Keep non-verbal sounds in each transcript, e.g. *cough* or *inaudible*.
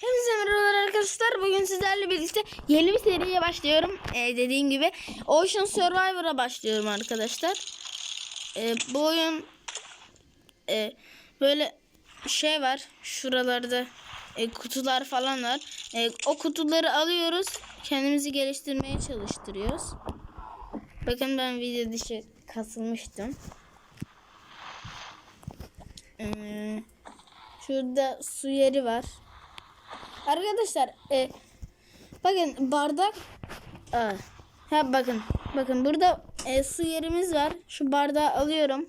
Hepinize merhabalar arkadaşlar. Bugün sizlerle birlikte yeni bir seriye başlıyorum. Ee, dediğim gibi Ocean Survivor'a başlıyorum arkadaşlar. Ee, bu oyun e, böyle şey var. Şuralarda e, kutular falan var. E, o kutuları alıyoruz. Kendimizi geliştirmeye çalıştırıyoruz. Bakın ben video dışı kasılmıştım. Ee, şurada su yeri var. Arkadaşlar e, bakın bardak Aa, ha bakın bakın burada e, su yerimiz var. Şu bardağı alıyorum.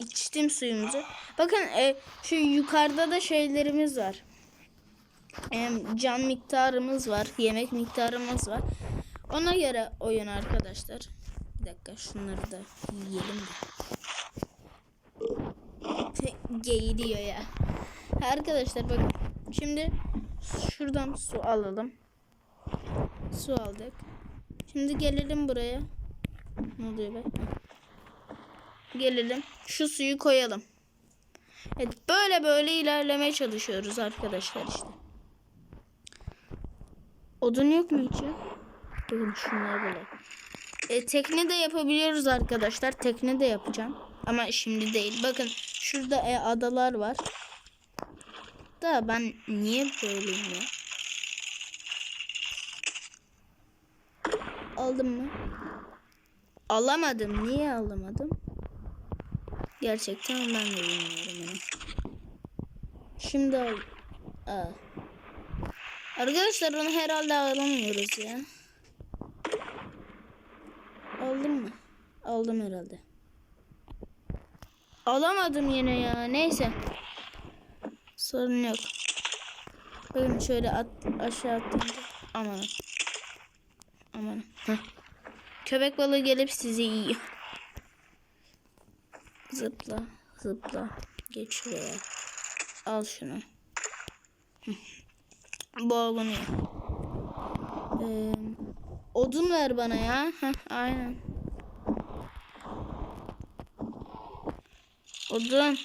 İçtim suyumuzu. Bakın e, şu yukarıda da şeylerimiz var. E, can miktarımız var. Yemek miktarımız var. Ona göre oyun arkadaşlar. Bir dakika şunları da yiyelim de. Geğiriyor ya. Arkadaşlar bakın. Şimdi şuradan su alalım. Su aldık. Şimdi gelelim buraya. Ne oluyor be? Gelelim. Şu suyu koyalım. Evet böyle böyle ilerlemeye çalışıyoruz arkadaşlar işte. Odun yok mu hiç ya? Bakın şunlar böyle. E, tekne de yapabiliyoruz arkadaşlar. Tekne de yapacağım. Ama şimdi değil. Bakın şurada e, adalar var. Da ben niye böyleyim ya? Aldım mı? Alamadım. Niye alamadım? Gerçekten ben de bilmiyorum yani. Şimdi al. Aa. Arkadaşlar onu herhalde alamıyoruz ya. Aldım mı? Aldım herhalde. Alamadım yine ya. Neyse. Sorun yok. Bakın şöyle at, aşağı attım. Aman. Aman. Heh. Köpek balığı gelip sizi yiyor. Zıpla. Zıpla. Geç şuraya. Al şunu. Boğulunuyor. Ee, odun ver bana ya. Heh, aynen. Odun.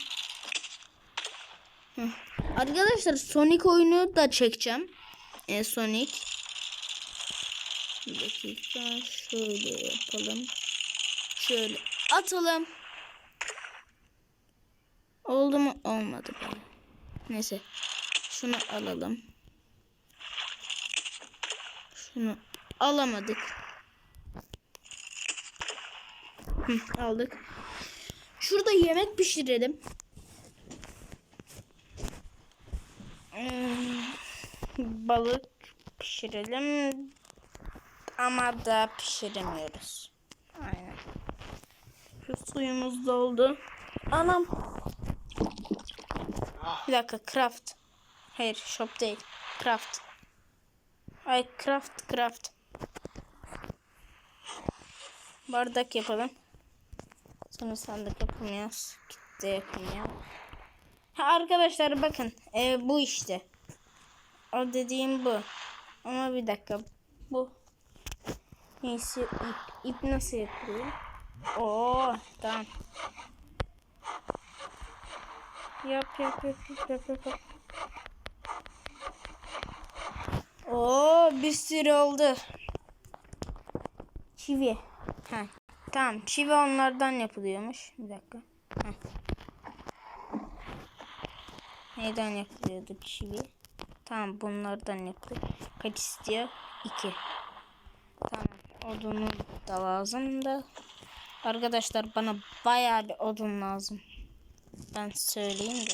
Heh. Arkadaşlar Sonic oyunu da çekeceğim. E, Sonic. Bir dakika şöyle yapalım. Şöyle atalım. Oldu mu? Olmadı be. Neyse. Şunu alalım. Şunu alamadık. Hı, aldık. Şurada yemek pişirelim. *sighs* Balık pişirelim. Ama da pişiremiyoruz. Aynen. Şu suyumuz doldu. Anam. Bir dakika craft. Hayır shop değil. Craft. Ay craft craft. Bardak yapalım. Sonra sandık yapamıyoruz. Kitle yapamıyor. Ha arkadaşlar bakın. E, bu işte. O dediğim bu. Ama bir dakika. Bu. Neyse ip, ip nasıl yapılıyor? Oo tamam. Yap yap yap yap yap yap. yap. Oo bir sürü oldu. Çivi. Ha. Tamam çivi onlardan yapılıyormuş. Bir dakika. Heh. Neyden yapılıyordu çivi? Tamam bunlardan yapılıyor. Kaç istiyor? 2. Tamam odunu da lazım da. Arkadaşlar bana bayağı bir odun lazım. Ben söyleyeyim de.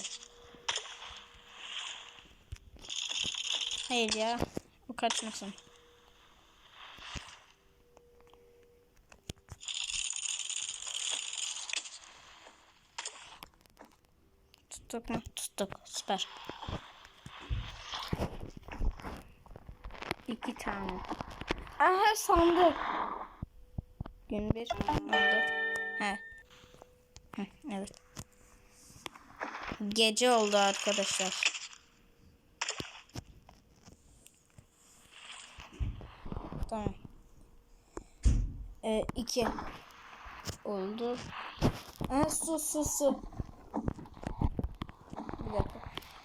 Hayır ya. Bu kaçmasın. Tuttuk mu? Tuttuk. Süper. İki tane. Aha sandık. Gün bir oldu. He. Hı, evet. Gece oldu arkadaşlar. Tamam. Ee, iki oldu. Ha, su su su.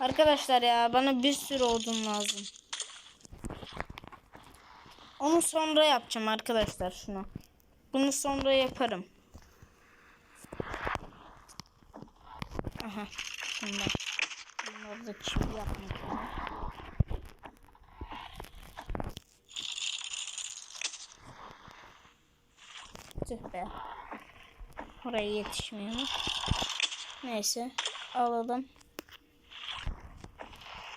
Arkadaşlar ya bana bir sürü odun lazım. Onu sonra yapacağım arkadaşlar şunu. Bunu sonra yaparım. Aha. Bunlar. Bunları da çivi yapmak lazım. Tüh be. Oraya yetişmiyor. Neyse. Alalım.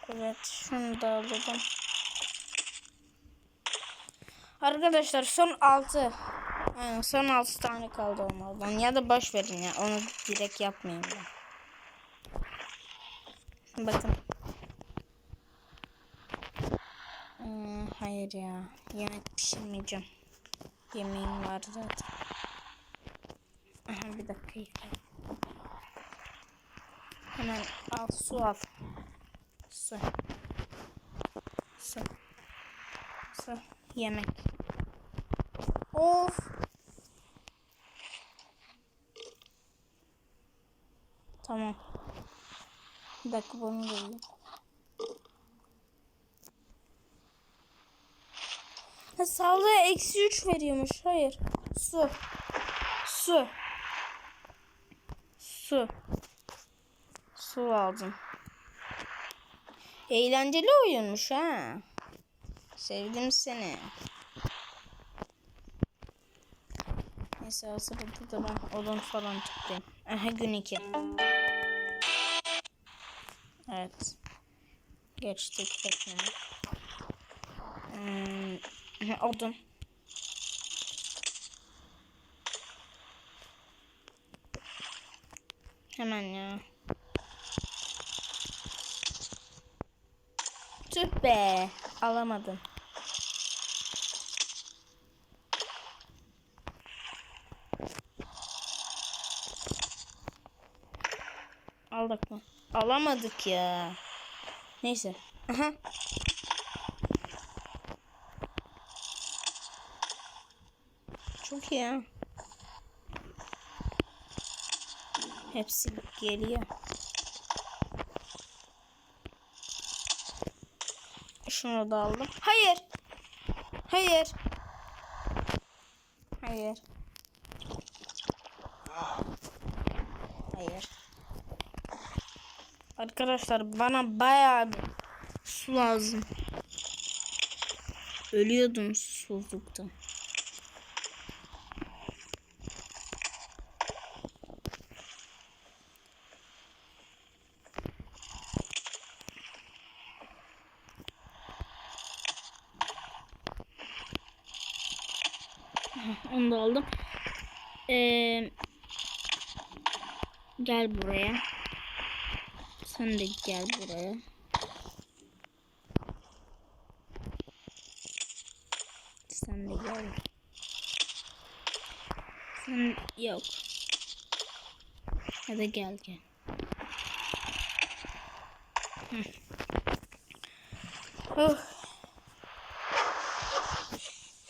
Evet. Şunu da alalım. Arkadaşlar son 6. Aynen son 6 tane kaldı onlardan. Ya da boş verin ya. Onu direkt yapmayayım ben. Bakın. Hmm, hayır ya. Yemek pişirmeyeceğim. Yemeğim var zaten. Aha bir dakika. Hemen al su al. Su. Su. Su. Yemek. Of. Tamam. Bir dakika bunu da yiyeyim. Sağlığa eksi 3 veriyormuş. Hayır. Su. Su. Su. Su aldım. Eğlenceli oyunmuş ha. Sevdim seni. Neyse o sırada da ben odun falan toplayayım. Aha gün 2. Evet. Geçtik bekleme. Hmm, odun. Hemen ya. Tüh be. Alamadım. Aldık mı? Alamadık ya. Neyse. Aha. Çok iyi ya. Hepsi geliyor. Şunu da aldım. Hayır. Hayır. Hayır. Hayır. Arkadaşlar bana bayağı bir su lazım. Ölüyordum susuzluktan. Onu da aldım. Ee, gel buraya. Sen de gel buraya. Sen de gel. Sen yok. Hadi gel gel. Hı. Oh.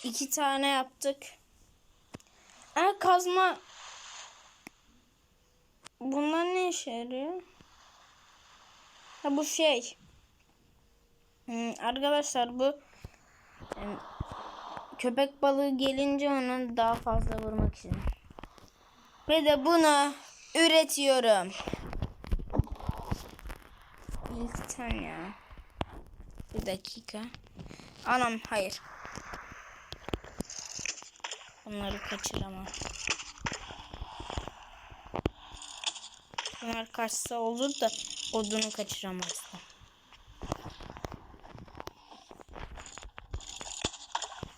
İki tane yaptık. Aa, kazma. Bunlar ne işe yarıyor? Ha bu şey. Hmm, arkadaşlar bu em, köpek balığı gelince onu daha fazla vurmak için. Ve de bunu üretiyorum. İlkten ya. Bir dakika. Anam hayır. Bunları kaçıramam. Bunlar kaçsa olur da odunu kaçıramazdım.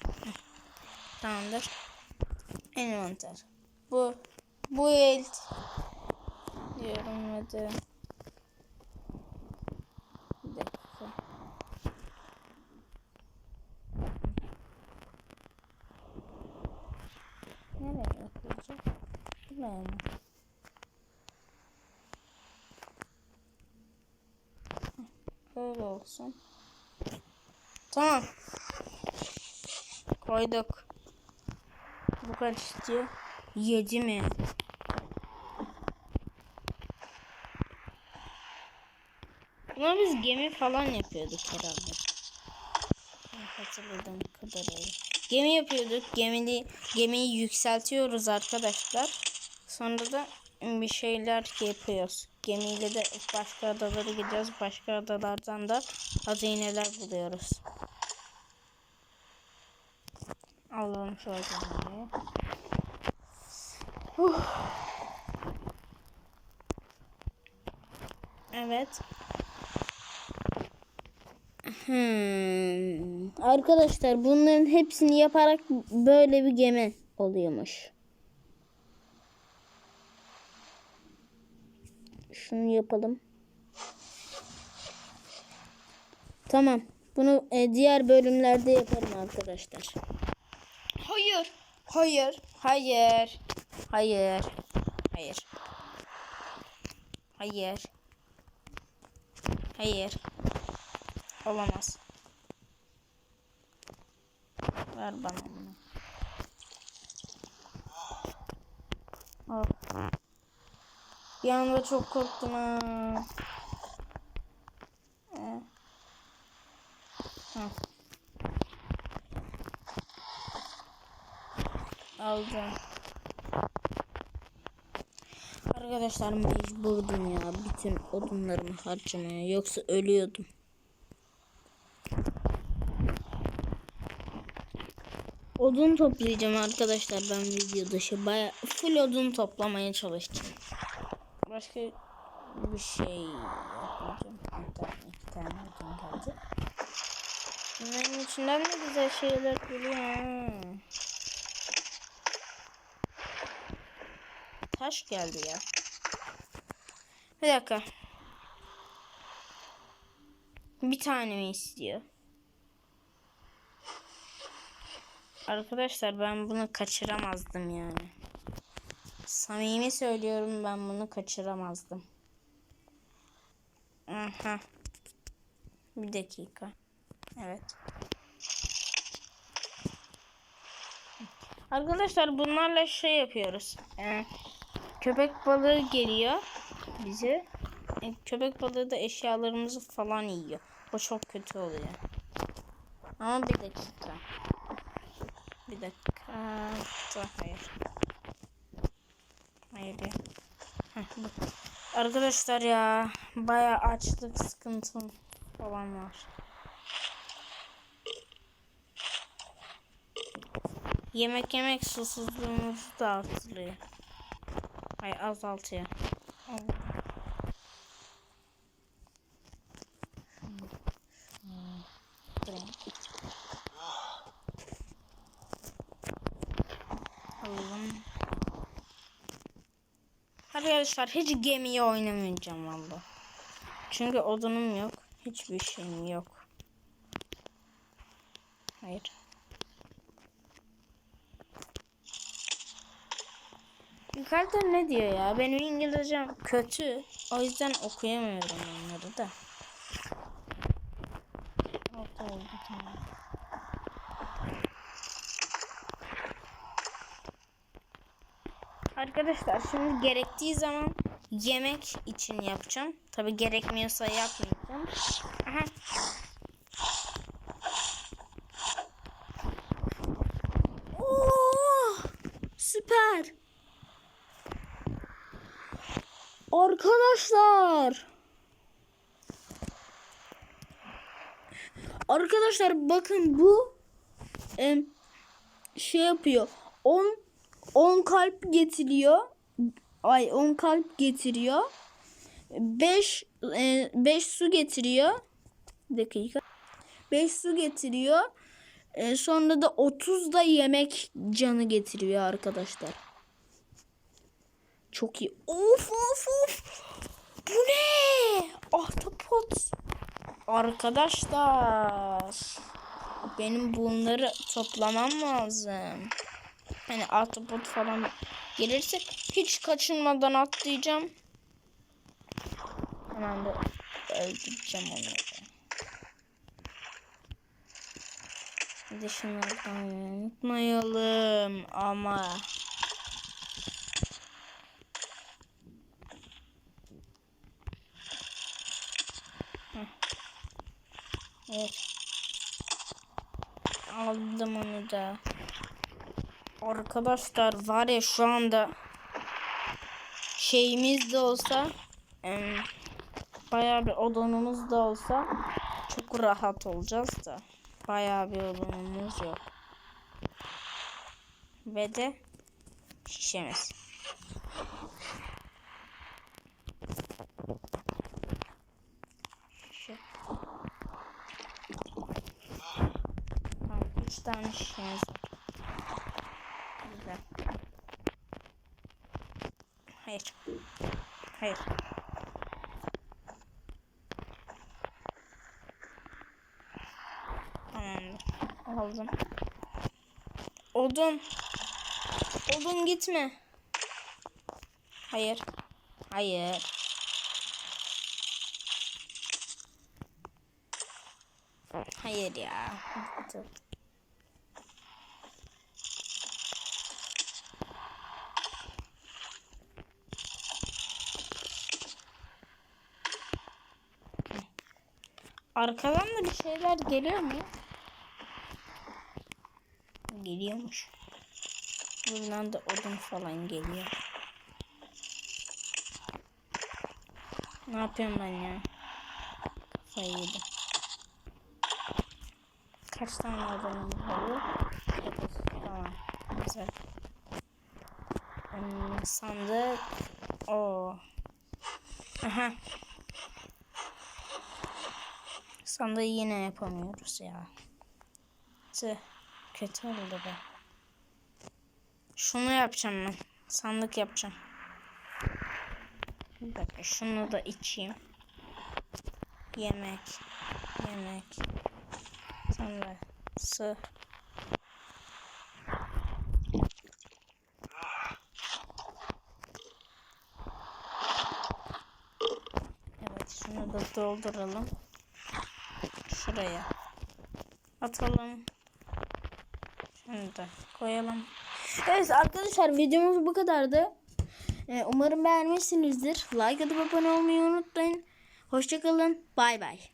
Hı, Tamamdır. Envanter. Bu bu el diyorum hadi. Bir dakika. Nereye yapılacak? Buraya mı? Olsun. Tamam. Koyduk. Bu kaç istiyor? 7 mi? Buna biz gemi falan yapıyorduk herhalde. Hatırladığım kadarıyla. Gemi yapıyorduk. Gemini, gemiyi yükseltiyoruz arkadaşlar. Sonra da bir şeyler yapıyoruz. Gemiyle de başka adalara gideceğiz. Başka adalardan da hazineler buluyoruz. Alalım şu hazineyi. Evet. Hmm. Arkadaşlar bunların hepsini yaparak böyle bir gemi oluyormuş. Şunu yapalım. Tamam. Bunu e, diğer bölümlerde yaparım arkadaşlar. Hayır. Hayır. Hayır. Hayır. Hayır. Hayır. Hayır. Olamaz. Ver bana bunu. Al. Bir anda çok korktum ha. Ee. Hı. Aldım. Arkadaşlar mecburdum ya bütün odunlarımı harcamaya yoksa ölüyordum. Odun toplayacağım arkadaşlar ben video dışı baya full odun toplamaya çalışacağım. Başka bir şey yapmayacağım. Hatta iki tane odun kaldı. Bunların içinden ne güzel şeyler geliyor. Taş geldi ya. Bir dakika. Bir tane mi istiyor? Arkadaşlar ben bunu kaçıramazdım yani. Samimi söylüyorum ben bunu kaçıramazdım. Aha. Bir dakika. Evet. Arkadaşlar bunlarla şey yapıyoruz. Ee, köpek balığı geliyor bize. E, köpek balığı da eşyalarımızı falan yiyor. O çok kötü oluyor. Ama bir dakika. Bir dakika. Da, hayır. Hayır ya. Heh, bu. Arkadaşlar ya baya açlık sıkıntım falan var. Yemek yemek susuzluğumuzu da artırıyor. Ay azaltıyor. Alalım. Arkadaşlar hiç gemiye oynamayacağım valla. Çünkü odunum yok. Hiçbir şeyim yok. Hayır. Yukarıda ne diyor ya? Benim İngilizcem kötü. O yüzden okuyamıyorum onları da. Orta oldu tamam. Arkadaşlar şimdi gerektiği zaman yemek için yapacağım. Tabi gerekmiyorsa yapmayacağım. Aha. Oo, süper. Arkadaşlar. Arkadaşlar bakın bu şey yapıyor. 10 10 kalp getiriyor. Ay 10 kalp getiriyor. 5 5 su getiriyor. Dakika. 5 su getiriyor. E, sonra da 30 da yemek canı getiriyor arkadaşlar. Çok iyi. Of of of. Bu ne? Ahtapot. Arkadaşlar. Benim bunları toplamam lazım. Hani ahtapot falan gelirse hiç kaçınmadan atlayacağım. Hemen de öldüreceğim onları. Bir de unutmayalım ama. Evet. Aldım onu da. Arkadaşlar var ya şu anda şeyimiz de olsa em, bayağı bir odunumuz da olsa çok rahat olacağız da bayağı bir odunumuz yok. Ve de şişemiz. Şişe. Tamam, tane şişemiz var. Güzel. Hayır. Hayır. Tamamdır. Aldım. Odun. Odun gitme. Hayır. Hayır. Hayır ya. Arkadan da bir şeyler geliyor mu? Geliyormuş. Buradan da odun falan geliyor. Ne yapıyorum ben ya? Kafayı yedim. Kaç tane odunumuz var? Tamam. Güzel. Hmm, sandık. Oo. Aha. Sandığı yine yapamıyoruz ya. Tüh. Kötü oldu be. Şunu yapacağım ben. Sandık yapacağım. Bir dakika şunu da içeyim. Yemek. Yemek. Sonra su. Evet şunu da dolduralım. Şuraya. Atalım. Şunu koyalım. Evet arkadaşlar videomuz bu kadardı. Ee, umarım beğenmişsinizdir. Like atıp abone olmayı unutmayın. Hoşçakalın. Bay bay.